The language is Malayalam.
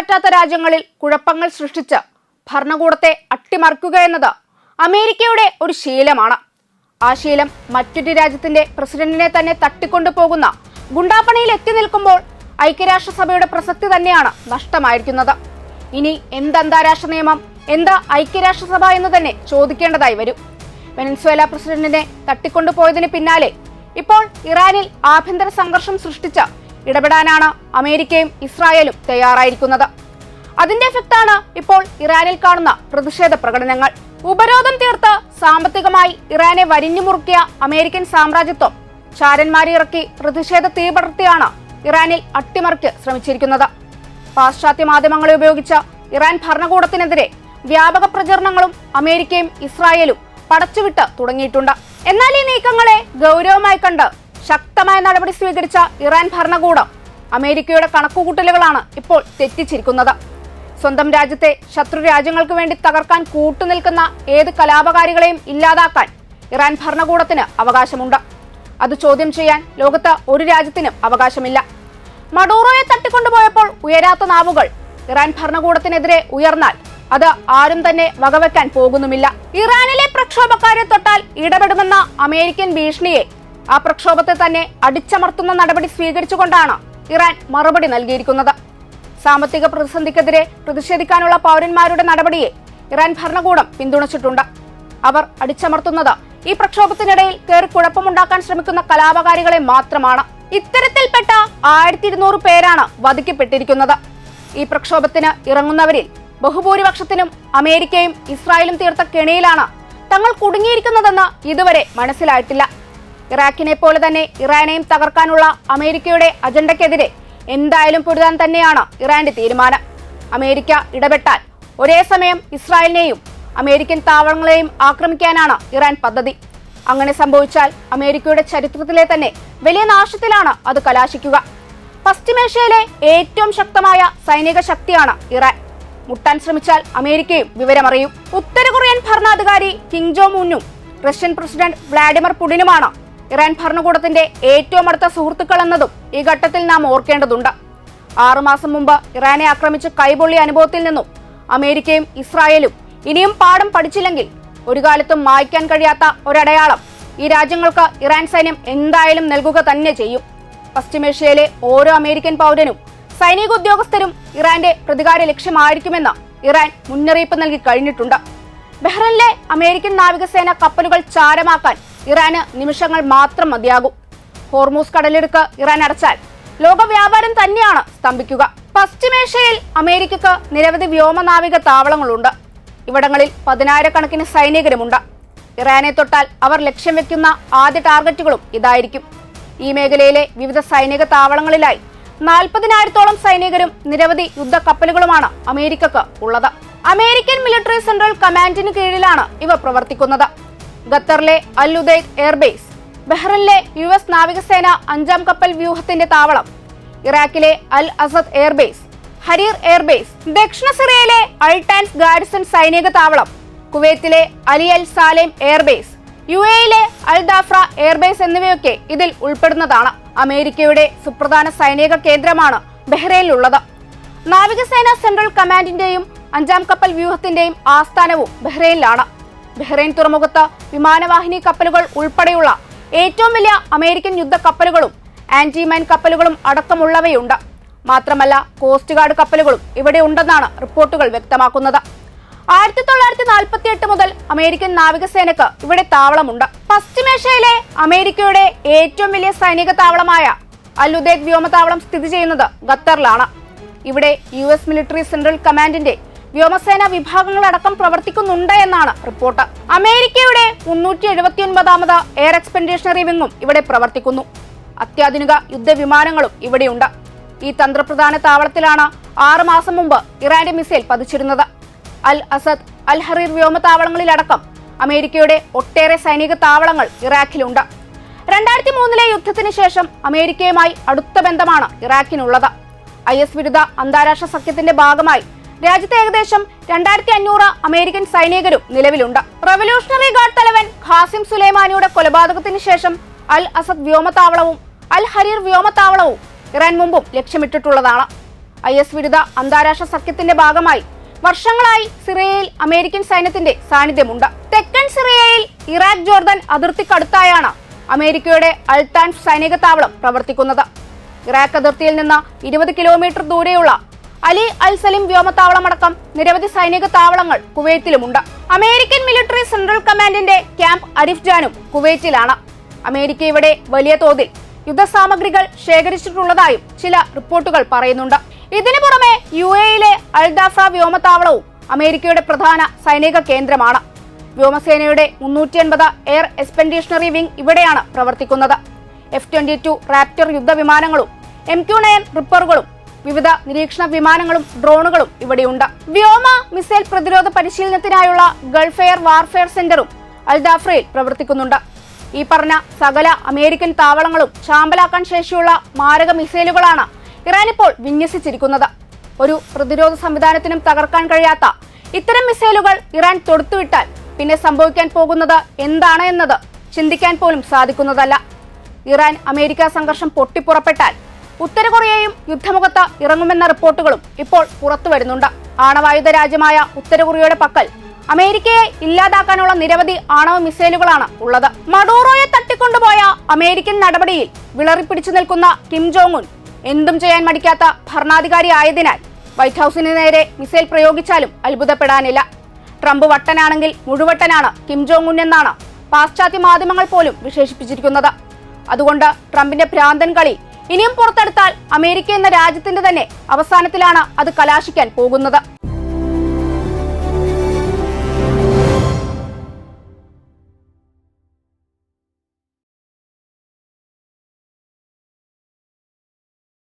പറ്റാത്ത രാജ്യങ്ങളിൽ കുഴപ്പങ്ങൾ സൃഷ്ടിച്ച് ഭരണകൂടത്തെ അട്ടിമറിക്കുക എന്നത് അമേരിക്കയുടെ ഒരു ശീലമാണ്. ആ ശീലം മറ്റൊരു രാജ്യത്തിന്റെ പ്രസിഡന്റിനെ തന്നെ തട്ടിക്കൊണ്ടു പോകുന്ന ഗുണ്ടാപ്പണിയിൽ എത്തി നിൽക്കുമ്പോൾ ഐക്യരാഷ്ട്രസഭയുടെ പ്രസക്തി തന്നെയാണ് നഷ്ടമായിരിക്കുന്നത്. ഇനി എന്ത് അന്താരാഷ്ട്ര നിയമം എന്താ ഐക്യരാഷ്ട്രസഭ എന്ന് തന്നെ ചോദിക്കേണ്ടതായി വരും. വെനസ്വേല പ്രസിഡന്റിനെ തട്ടിക്കൊണ്ടുപോയതിന് പിന്നാലെ ഇപ്പോൾ ഇറാനിൽ ആഭ്യന്തര സംഘർഷം സൃഷ്ടിച്ച ഇടപെടാനാണ് അമേരിക്കയും ഇസ്രായേലും തയ്യാറായിരിക്കുന്നത്. അതിന്റെ എഫക്റ്റാണ് ഇപ്പോൾ ഇറാനിൽ കാണുന്ന പ്രതിഷേധ പ്രകടനങ്ങൾ. ഉപരോധം തീർത്ത് സാമ്പത്തികമായി ഇറാനെ വരിഞ്ഞു മുറുക്കിയ അമേരിക്കൻ സാമ്രാജ്യത്വം ചാരന്മാരെ ഇറക്കി പ്രതിഷേധ തീപടർത്തിയാണ് ഇറാനിൽ അട്ടിമറിക്ക് ശ്രമിച്ചിരിക്കുന്നത്. പാശ്ചാത്യ മാധ്യമങ്ങളെ ഉപയോഗിച്ച ഇറാൻ ഭരണകൂടത്തിനെതിരെ വ്യാപക പ്രചരണങ്ങളും അമേരിക്കയും ഇസ്രായേലും പടച്ചുവിട്ട് തുടങ്ങിയിട്ടുണ്ട്. എന്നാൽ ഈ നീക്കങ്ങളെ ഗൗരവമായി കണ്ട് ശക്തമായ നടപടി സ്വീകരിച്ച ഇറാൻ ഭരണകൂടം അമേരിക്കയുടെ കണക്കുകൂട്ടലുകളാണ് ഇപ്പോൾ തെറ്റിച്ചിരിക്കുന്നത്. സ്വന്തം രാജ്യത്തെ ശത്രു രാജ്യങ്ങൾക്ക് വേണ്ടി തകർക്കാൻ കൂട്ടുനിൽക്കുന്ന ഏത് കലാപകാരികളെയും ഇല്ലാതാക്കാൻ ഇറാൻ ഭരണകൂടത്തിന് അവകാശമുണ്ട്. അത് ചോദ്യം ചെയ്യാൻ ലോകത്ത് ഒരു രാജ്യത്തിനും അവകാശമില്ല. മഡൂറോയെ തട്ടിക്കൊണ്ടുപോയപ്പോൾ ഉയരാത്ത നാവുകൾ ഇറാൻ ഭരണകൂടത്തിനെതിരെ ഉയർന്നാൽ അത് ആരും തന്നെ വകവെക്കാൻ പോകുന്നുമില്ല. ഇറാനിലെ പ്രക്ഷോഭക്കാരെ തൊട്ടാൽ ഇടപെടുമെന്ന അമേരിക്കൻ ഭീഷണിയെ ആ പ്രക്ഷോഭത്തെ തന്നെ അടിച്ചമർത്തുന്ന നടപടി സ്വീകരിച്ചുകൊണ്ടാണ് ഇറാൻ മറുപടി നൽകിയിരിക്കുന്നത്. സാമ്പത്തിക പ്രതിസന്ധിക്കെതിരെ പ്രതിഷേധിക്കാനുള്ള പൗരന്മാരുടെ നടപടിയെ ഇറാൻ ഭരണകൂടം പിന്തുണച്ചിട്ടുണ്ട്. അവർ അടിച്ചമർത്തുന്നത് ഈ പ്രക്ഷോഭത്തിനിടയിൽ കയറി കുഴപ്പമുണ്ടാക്കാൻ ശ്രമിക്കുന്ന കലാപകാരികളെ മാത്രമാണ്. ഇത്തരത്തിൽപ്പെട്ട ആയിരത്തി ഇരുന്നൂറ് പേരാണ് വധിക്കപ്പെട്ടിരിക്കുന്നത്. ഈ പ്രക്ഷോഭത്തിന് ഇറങ്ങുന്നവരിൽ ബഹുഭൂരിപക്ഷത്തിനും അമേരിക്കയും ഇസ്രായേലും തീർത്ത കെണിയിലാണ് തങ്ങൾ കുടുങ്ങിയിരിക്കുന്നതെന്ന് ഇതുവരെ മനസ്സിലായിട്ടില്ല. ഇറാഖിനെ പോലെ തന്നെ ഇറാനെയും തകർക്കാനുള്ള അമേരിക്കയുടെ അജണ്ടയ്ക്കെതിരെ എന്തായാലും പൊരുതാൻ തന്നെയാണ് ഇറാന്റെ തീരുമാനം. അമേരിക്ക ഇടപെട്ടാൽ ഒരേ സമയം ഇസ്രായേലിനെയും അമേരിക്കൻ താവളങ്ങളെയും ആക്രമിക്കാനാണ് ഇറാൻ പദ്ധതി. അങ്ങനെ സംഭവിച്ചാൽ അമേരിക്കയുടെ ചരിത്രത്തിലെ തന്നെ വലിയ നാശത്തിലാണ് അത് കലാശിക്കുക. പശ്ചിമേഷ്യയിലെ ഏറ്റവും ശക്തമായ സൈനിക ശക്തിയാണ് ഇറാൻ. മുട്ടാൻ ശ്രമിച്ചാൽ അമേരിക്കയും വിവരമറിയും. ഉത്തര കൊറിയൻ ഭരണാധികാരി കിങ് ജോ മുന്നും റഷ്യൻ പ്രസിഡന്റ് വ്ളാഡിമിർ പുടിനുമാണ് ഇറാൻ ഭരണകൂടത്തിന്റെ ഏറ്റവും അടുത്ത സുഹൃത്തുക്കൾ എന്നതും ഈ ഘട്ടത്തിൽ നാം ഓർക്കേണ്ടതുണ്ട്. ആറുമാസം മുമ്പ് ഇറാനെ ആക്രമിച്ച് കൈപൊള്ളിയ അനുഭവത്തിൽ നിന്നും അമേരിക്കയും ഇസ്രായേലും ഇനിയും പാഠം പഠിച്ചില്ലെങ്കിൽ ഒരു കാലത്തും മായ്ക്കാൻ കഴിയാത്ത ഒരടയാളം ഈ രാജ്യങ്ങൾക്ക് ഇറാൻ സൈന്യം എന്തായാലും നൽകുക തന്നെ ചെയ്യും. പശ്ചിമേഷ്യയിലെ ഓരോ അമേരിക്കൻ പൗരനും സൈനിക ഉദ്യോഗസ്ഥരും ഇറാന്റെ പ്രതികാര ലക്ഷ്യമായിരിക്കുമെന്ന് ഇറാൻ മുന്നറിയിപ്പ് നൽകി കഴിഞ്ഞിട്ടുണ്ട്. ബഹ്റൈനിലെ അമേരിക്കൻ നാവികസേന കപ്പലുകൾ ചാരമാക്കാൻ ഇറാന് നിമിഷങ്ങൾ മാത്രം മതിയാകും. ഹോർമൂസ് കടലിടുക്ക് ഇറാൻ അടച്ചാൽ ലോക വ്യാപാരം തന്നെയാണ് സ്തംഭിക്കുക. പശ്ചിമേഷ്യയിൽ അമേരിക്കക്ക് നിരവധി വ്യോമനാവിക താവളങ്ങളുണ്ട്. ഇവിടങ്ങളിൽ പതിനായിരക്കണക്കിന് സൈനികരുമുണ്ട്. ഇറാനെ തൊട്ടാൽ അവർ ലക്ഷ്യം വെക്കുന്ന ആദ്യ ടാർഗറ്റുകളും ഇതായിരിക്കും. ഈ മേഖലയിലെ വിവിധ സൈനിക താവളങ്ങളിലായി നാൽപ്പതിനായിരത്തോളം സൈനികരും നിരവധി യുദ്ധക്കപ്പലുകളുമാണ് അമേരിക്കക്ക് ഉള്ളത്. അമേരിക്കൻ മിലിറ്ററി സെൻട്രൽ കമാൻഡിന് കീഴിലാണ് ഇവ പ്രവർത്തിക്കുന്നത്. ഖത്തറിലെ അൽ ഉദൈദ് എയർബേസ് ബഹ്റിനിലെ യു എസ് നാവികസേന അഞ്ചാം കപ്പൽ വ്യൂഹത്തിന്റെ താവളം ഇറാഖിലെ Al Asad air base Harir air base ദക്ഷിണ സിറിയയിലെ അൾട്ടാൻസ് ഗാർഡിസൺ സൈനിക താവളം കുവൈത്തിലെ Ali Al Salem air base U എയിലെ അൽ ദാഫ്ര എയർബേസ് എന്നിവയൊക്കെ ഇതിൽ ഉൾപ്പെടുന്നതാണ്. അമേരിക്കയുടെ സുപ്രധാന സൈനിക കേന്ദ്രമാണ് ബഹ്റൈനിലുള്ളത്. നാവികസേന സെൻട്രൽ കമാൻഡിന്റെയും അഞ്ചാം കപ്പൽ വ്യൂഹത്തിന്റെയും ആസ്ഥാനവും ബഹ്റൈനിലാണ്. ബഹ്റൈൻ തുറമുഖത്ത് വിമാനവാഹിനി കപ്പലുകൾ ഉൾപ്പെടെയുള്ള ഏറ്റവും വലിയ അമേരിക്കൻ യുദ്ധ കപ്പലുകളും ആന്റിമൈൻ കപ്പലുകളും അടക്കമുള്ളവയുണ്ട്. മാത്രമല്ല കോസ്റ്റ് ഗാർഡ് കപ്പലുകളും ഇവിടെ ഉണ്ടെന്നാണ് റിപ്പോർട്ടുകൾ വ്യക്തമാക്കുന്നത്. ആയിരത്തി തൊള്ളായിരത്തി നാൽപ്പത്തി എട്ട് മുതൽ അമേരിക്കൻ നാവികസേനക്ക് ഇവിടെ താവളമുണ്ട്. പശ്ചിമേഷ്യയിലെ അമേരിക്കയുടെ ഏറ്റവും വലിയ സൈനിക താവളമായ അൽ ഉദൈദ് വ്യോമതാവളം സ്ഥിതി ചെയ്യുന്നത് ഖത്തറിലാണ്. ഇവിടെ യു എസ് മിലിറ്ററി സെൻട്രൽ കമാൻഡിന്റെ വ്യോമസേന വിഭാഗങ്ങളടക്കം പ്രവർത്തിക്കുന്നുണ്ട് എന്നാണ് റിപ്പോർട്ട്. അമേരിക്കയുടെ മുന്നൂറ്റി എഴുപത്തി ഒൻപതാമത് എയർ എക്സ്പെൻഡേഷണറി വിങ്ങും ഇവിടെ പ്രവർത്തിക്കുന്നു. അത്യാധുനിക യുദ്ധവിമാനങ്ങളും ഇവിടെയുണ്ട്. ഈ തന്ത്രപ്രധാന താവളത്തിലാണ് ആറ് മാസം മുമ്പ് ഇറാന്റെ മിസൈൽ പതിച്ചിരുന്നത്. അൽ അസദ് അൽ ഹറീർ വ്യോമതാവളങ്ങളിലടക്കം അമേരിക്കയുടെ ഒട്ടേറെ സൈനിക താവളങ്ങൾ ഇറാഖിലുണ്ട്. രണ്ടായിരത്തി മൂന്നിലെ യുദ്ധത്തിന് ശേഷം അമേരിക്കയുമായി അടുത്ത ബന്ധമാണ് ഇറാഖിനുള്ളത്. ഐ എസ് വിരുദ്ധ അന്താരാഷ്ട്ര സഖ്യത്തിന്റെ ഭാഗമായി രാജ്യത്ത് ഏകദേശം രണ്ടായിരത്തി അഞ്ഞൂറ് അമേരിക്കൻ സൈനികരും നിലവിലുണ്ട്. റവല്യൂഷണറി ഗാർഡ് തലവൻ ഖാസിം സുലൈമാനിയുടെ കൊലപാതകത്തിന് ശേഷം അൽ അസദ് വ്യോമത്താവളവും അൽ ഹരീർ വ്യോമത്താവളവും ഇറാൻ മുമ്പും ലക്ഷ്യമിട്ടിട്ടുള്ളതാണ്. ഐ എസ് വിരുദ്ധ അന്താരാഷ്ട്ര സഖ്യത്തിന്റെ ഭാഗമായി വർഷങ്ങളായി സിറിയയിൽ അമേരിക്കൻ സൈന്യത്തിന്റെ സാന്നിധ്യമുണ്ട്. തെക്കൻ സിറിയയിൽ ഇറാഖ് ജോർദാൻ അതിർത്തിക്കടുത്തായാണ് അമേരിക്കയുടെ അൽത്താൻഫ് സൈനിക താവളം പ്രവർത്തിക്കുന്നത്. ഇറാഖ് അതിർത്തിയിൽ നിന്ന് ഇരുപത് കിലോമീറ്റർ ദൂരെയുള്ള അലി അൽ സലിം വ്യോമത്താവളമടക്കം നിരവധി സൈനിക താവളങ്ങൾ കുവൈത്തിലുമുണ്ട്. അമേരിക്കൻ മിലിറ്ററി സെൻട്രൽ കമാൻഡിന്റെ ക്യാമ്പ് അരിഫ് ജാനും കുവൈറ്റിലാണ് അമേരിക്ക ഇവിടെ വലിയ തോതിൽ യുദ്ധസാമഗ്രികൾ ശേഖരിച്ചിട്ടുള്ളതായും ചില റിപ്പോർട്ടുകൾ പറയുന്നുണ്ട്. ഇതിനു പുറമെ യു എയിലെ അൽദാഫ വ്യോമത്താവളവും അമേരിക്കയുടെ പ്രധാന സൈനിക കേന്ദ്രമാണ്. വ്യോമസേനയുടെ മുന്നൂറ്റി അൻപത് എയർ എക്സ്പെൻഡീഷണറി വിംഗ് ഇവിടെയാണ് പ്രവർത്തിക്കുന്നത്. എഫ് ട്വന്റി ടു റാപ്റ്റർ യുദ്ധവിമാനങ്ങളും എം ക്യു നയൻ റിപ്പറുകളും വിവിധ നിരീക്ഷണ വിമാനങ്ങളും ഡ്രോണുകളും ഇവിടെയുണ്ട്. വ്യോമ മിസൈൽ പ്രതിരോധ പരിശീലനത്തിനായുള്ള ഗൾഫ് എയർ വാർഫെയർ സെന്ററും അൽദാഫ്രയിൽ പ്രവർത്തിക്കുന്നുണ്ട്. ഈ പറഞ്ഞ സകല അമേരിക്കൻ താവളങ്ങളും ചാമ്പലാക്കാൻ ശേഷിയുള്ള മാരക മിസൈലുകളാണ് ഇറാൻ ഇപ്പോൾ വിന്യസിച്ചിരിക്കുന്നത്. ഒരു പ്രതിരോധ സംവിധാനത്തിനും തകർക്കാൻ കഴിയാത്ത ഇത്തരം മിസൈലുകൾ ഇറാൻ തൊടുത്തുവിട്ടാൽ പിന്നെ സംഭവിക്കാൻ പോകുന്നത് എന്താണ് എന്നത് ചിന്തിക്കാൻ പോലും സാധിക്കുന്നതല്ല. ഇറാൻ അമേരിക്ക സംഘർഷം പൊട്ടിപ്പുറപ്പെട്ടാൽ ഉത്തര കൊറിയയും യുദ്ധമുഖത്ത് ഇറങ്ങുമെന്ന റിപ്പോർട്ടുകളും ഇപ്പോൾ പുറത്തു വരുന്നുണ്ട്. ആണവായുധ രാജ്യമായ ഉത്തര കൊറിയയുടെ പക്കൽ അമേരിക്കയെ ഇല്ലാതാക്കാനുള്ള നിരവധി ആണവ മിസൈലുകളാണ് ഉള്ളത്. മഡൂറോയെ തട്ടിക്കൊണ്ടുപോയ അമേരിക്കൻ നടപടിയിൽ വിളറിപ്പിടിച്ചു നിൽക്കുന്ന കിം ജോങ് ഉൻ എന്തും ചെയ്യാൻ മടിക്കാത്ത ഭരണാധികാരി ആയതിനാൽ വൈറ്റ് ഹൌസിന് നേരെ മിസൈൽ പ്രയോഗിച്ചാലും അത്ഭുതപ്പെടാനില്ല. ട്രംപ് വട്ടനാണെങ്കിൽ മുഴുവട്ടനാണ് കിം ജോങ് ഉൻ എന്നാണ് പാശ്ചാത്യ മാധ്യമങ്ങൾ പോലും വിശേഷിപ്പിച്ചിരിക്കുന്നത്. അതുകൊണ്ട് ട്രംപിന്റെ ഭ്രാന്തൻ കളി ഇനിയും പുറത്തെടുത്താൽ അമേരിക്ക എന്ന രാജ്യത്തിന്റെ തന്നെ അവസാനത്തിലാണ് അത് കലാശിക്കാൻ പോകുന്നത്